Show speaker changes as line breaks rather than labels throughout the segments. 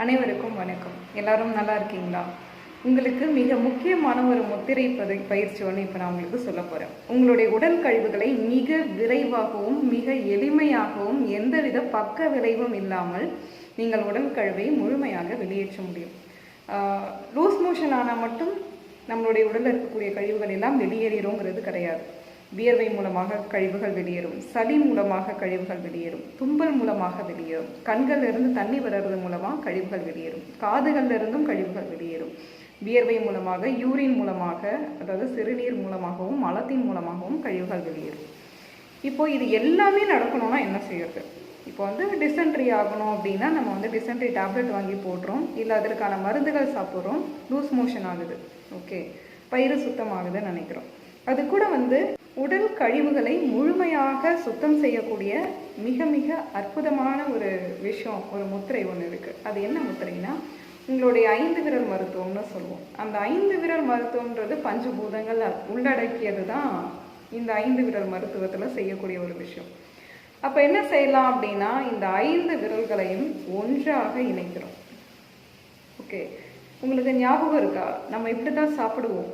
அனைவருக்கும் வணக்கம். எல்லாரும் நல்லா இருக்கீங்களா? உங்களுக்கு மிக முக்கியமான ஒரு முத்திரை பதி பயிற்சி ஒன்று இப்போ நான் உங்களுக்கு சொல்ல போகிறேன் உங்களுடைய உடல் கழிவுகளை மிக விரைவாகவும் மிக எளிமையாகவும் எந்தவித பக்க விளைவும் இல்லாமல் நீங்கள் உடல் கழிவை முழுமையாக வெளியேற்ற முடியும். லூஸ் மோஷன் ஆனால் மட்டும் நம்மளுடைய உடலில் இருக்கக்கூடிய கழிவுகள் எல்லாம் வெளியேறிடுங்கிறது கிடையாது. வியர்வை மூலமாக கழிவுகள் வெளியேறும் சளி மூலமாக கழிவுகள் வெளியேறும் தும்பல் மூலமாக வெளியேறும் கண்களிலிருந்து தண்ணி வர்றது மூலமாக கழிவுகள் வெளியேறும் காதுகளிலிருந்தும் கழிவுகள் வெளியேறும். வியர்வை மூலமாக யூரின் மூலமாக அதாவது சிறுநீர் மூலமாகவும் மலத்தின் மூலமாகவும் கழிவுகள் வெளியேறும். இப்போ இது எல்லாமே நடக்கணும்னா என்ன செய்யறது? இப்போ வந்து டிசென்ட்ரி ஆகணும் அப்படின்னா நம்ம வந்து டிசென்ட்ரி டேப்லெட் வாங்கி போடுறோம். இல்லை அதற்கான மருந்துகள் சாப்பிட்றோம். லூஸ் மோஷன் ஆகுது. ஓகே பயிறு சுத்தமாகுதுன்னு நினைக்கிறோம். அது கூட வந்து உடல் கழிவுகளை முழுமையாக சுத்தம் செய்யக்கூடிய மிக மிக அற்புதமான ஒரு விஷயம் ஒரு முத்திரை ஒன்று இருக்குது அது என்ன முத்திரைனா உங்களுடைய ஐந்து விரல் மருத்துவம்னு சொல்லுவோம். அந்த ஐந்து விரல் மருத்துவம்ன்றது பஞ்சபூதங்கள் உள்ளடக்கியது தான் இந்த ஐந்து விரல் மருத்துவத்தில் செய்யக்கூடிய ஒரு விஷயம். அப்போ என்ன செய்யலாம் அப்படின்னா இந்த ஐந்து விரல்களையும் ஒன்றாக இணைக்கிறோம். ஓகே. உங்களுக்கு ஞாபகம் இருக்கா? நம்ம இப்படி தான் சாப்பிடுவோம்.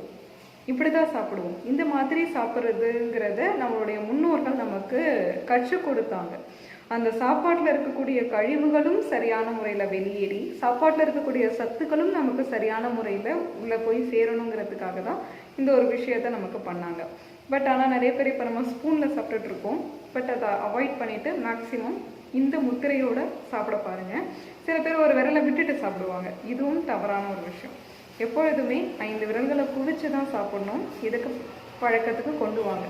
இப்படி தான் சாப்பிடுவோம். இந்த மாதிரி சாப்பிட்றதுங்கிறத நம்மளுடைய முன்னோர்கள் நமக்கு கற்றுக் கொடுத்தாங்க. அந்த சாப்பாட்டில் இருக்கக்கூடிய கழிவுகளும் சரியான முறையில் வெளியேறி சாப்பாட்டில் இருக்கக்கூடிய சத்துக்களும் நமக்கு சரியான முறையில் உள்ளே போய் சேரணுங்கிறதுக்காக தான் இந்த ஒரு விஷயத்த நமக்கு பண்ணாங்க. பட் ஆனால் நிறைய பேர் இப்போ நம்ம ஸ்பூனில் சாப்பிட்டுட்ருக்கோம் பட் அதை அவாய்ட் பண்ணிவிட்டு மேக்ஸிமம் இந்த முத்திரையோடு சாப்பிட பாருங்கள் சில பேர் ஒரு விரலை விட்டுட்டு சாப்பிடுவாங்க. இதுவும் தவறான ஒரு விஷயம். எப்பொழுதுமே ஐந்து விரல்களை குவிச்சு தான் சாப்பிடணும். இதுக்கு பழக்கத்துக்கு கொண்டு வாங்க.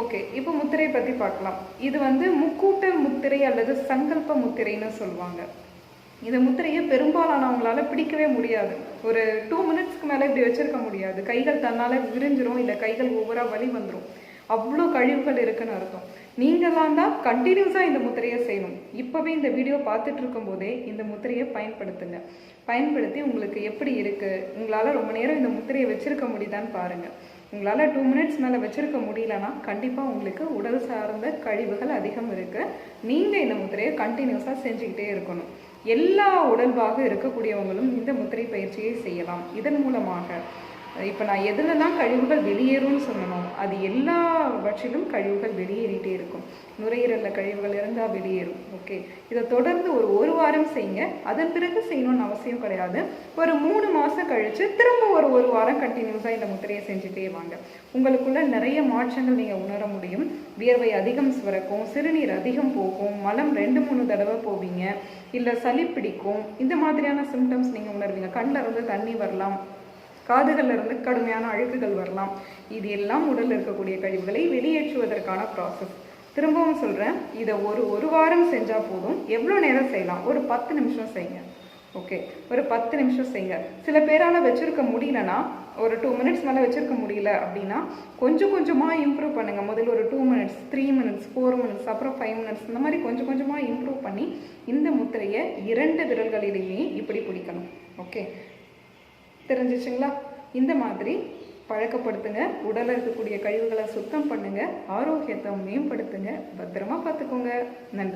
ஓகே இப்போ முத்திரை பற்றி பார்க்கலாம். இது வந்து முக்கூட்டல் முத்திரை அல்லது சங்கல்ப முத்திரைன்னு சொல்லுவாங்க. இந்த முத்திரையை பெரும்பாலானவங்களால பிடிக்கவே முடியாது. ஒரு டூ மினிட்ஸ்க்கு மேலே இப்படி வச்சிருக்க முடியாது. கைகள் தன்னால் விரிஞ்சிரும் இல்லை கைகள் ஒவ்வொரு வலி வந்துடும் அவ்வளோ கழிவுகள் இருக்குன்னு அர்த்தம். நீங்களாம் தான் கண்டினியூஸாக இந்த முத்திரையை செய்யணும். இப்போவே இந்த வீடியோ பார்த்துட்டு இருக்கும்போதே இந்த முத்திரையை பயன்படுத்துங்க. பயன்படுத்தி உங்களுக்கு எப்படி இருக்குது உங்களால் ரொம்ப நேரம் இந்த முத்திரையை வச்சுருக்க முடியுதான்னு பாருங்கள் உங்களால் டூ மினிட்ஸ் மேலே வச்சுருக்க முடியலன்னா கண்டிப்பாக உங்களுக்கு உடல் சார்ந்த கழிவுகள் அதிகம் இருக்குது நீங்கள் இந்த முத்திரையை கண்டினியூஸாக செஞ்சுக்கிட்டே இருக்கணும். எல்லா உடல்பாக இருக்கக்கூடியவங்களும் இந்த முத்திரை பயிற்சியை செய்யலாம். இதன் மூலமாக இப்போ நான் எதுலலாம் கழிவுகள் வெளியேறும்னு சொல்லணும் அது எல்லாவற்றிலும் கழிவுகள் வெளியேறி நுரையீரலில் கழிவுகள் இருந்தால் வெளியேறும். ஓகே இதை தொடர்ந்து ஒரு ஒரு வாரம் செய்யுங்க. அதன் பிறகு செய்யணும்னு அவசியம் கிடையாது. ஒரு மூணு மாதம் கழித்து திரும்ப ஒரு ஒரு வாரம் கண்டினியூஸாக இந்த முத்திரையை செஞ்சுட்டே வாங்க. உங்களுக்குள்ள நிறைய மாற்றங்கள் நீங்கள் உணர முடியும். வியர்வை அதிகம் சுரக்கும் சிறுநீர் அதிகம் போகும் மலம் ரெண்டு மூணு தடவை போவீங்க இல்லை சளி பிடிக்கும் இந்த மாதிரியான சிம்டம்ஸ் நீங்கள் உணர்வீங்க. கண்ணில் இருந்து தண்ணி வரலாம் காதுகள்ல இருந்து கடுமையான அழுக்குகள் வரலாம். இது எல்லாம் உடலில் இருக்கக்கூடிய கழிவுகளை வெளியேற்றுவதற்கான ப்ராசஸ் திரும்பவும் சொல்கிறேன் இதை ஒரு ஒரு வாரம் செஞ்சால் போதும். எவ்வளோ நேரம் செய்யலாம்? ஒரு பத்து நிமிஷம் செய்யுங்க. ஓகே ஒரு பத்து நிமிஷம் செய்யுங்க. சில பேரால் வச்சுருக்க முடியலன்னா ஒரு டூ மினிட்ஸ் மேலே வச்சுருக்க முடியல அப்படின்னா கொஞ்சம் கொஞ்சமாக இம்ப்ரூவ் பண்ணுங்கள் முதல்ல ஒரு two minutes three minutes four minutes அப்புறம் ஃபைவ் மினிட்ஸ் இந்த மாதிரி கொஞ்சம் கொஞ்சமாக இம்ப்ரூவ் பண்ணி இந்த முத்திரையை இரண்டு விரல்களிலேயே இப்படி பிடிக்கணும் ஓகே தெரிஞ்சிச்சுங்களா? இந்த மாதிரி பழக்கப்படுத்துங்க. உடலில் இருக்கக்கூடிய கழிவுகளை சுத்தம் பண்ணுங்க. ஆரோக்கியத்தை மேம்படுத்துங்க. பத்திரமா பார்த்துக்கோங்க. நன்றி.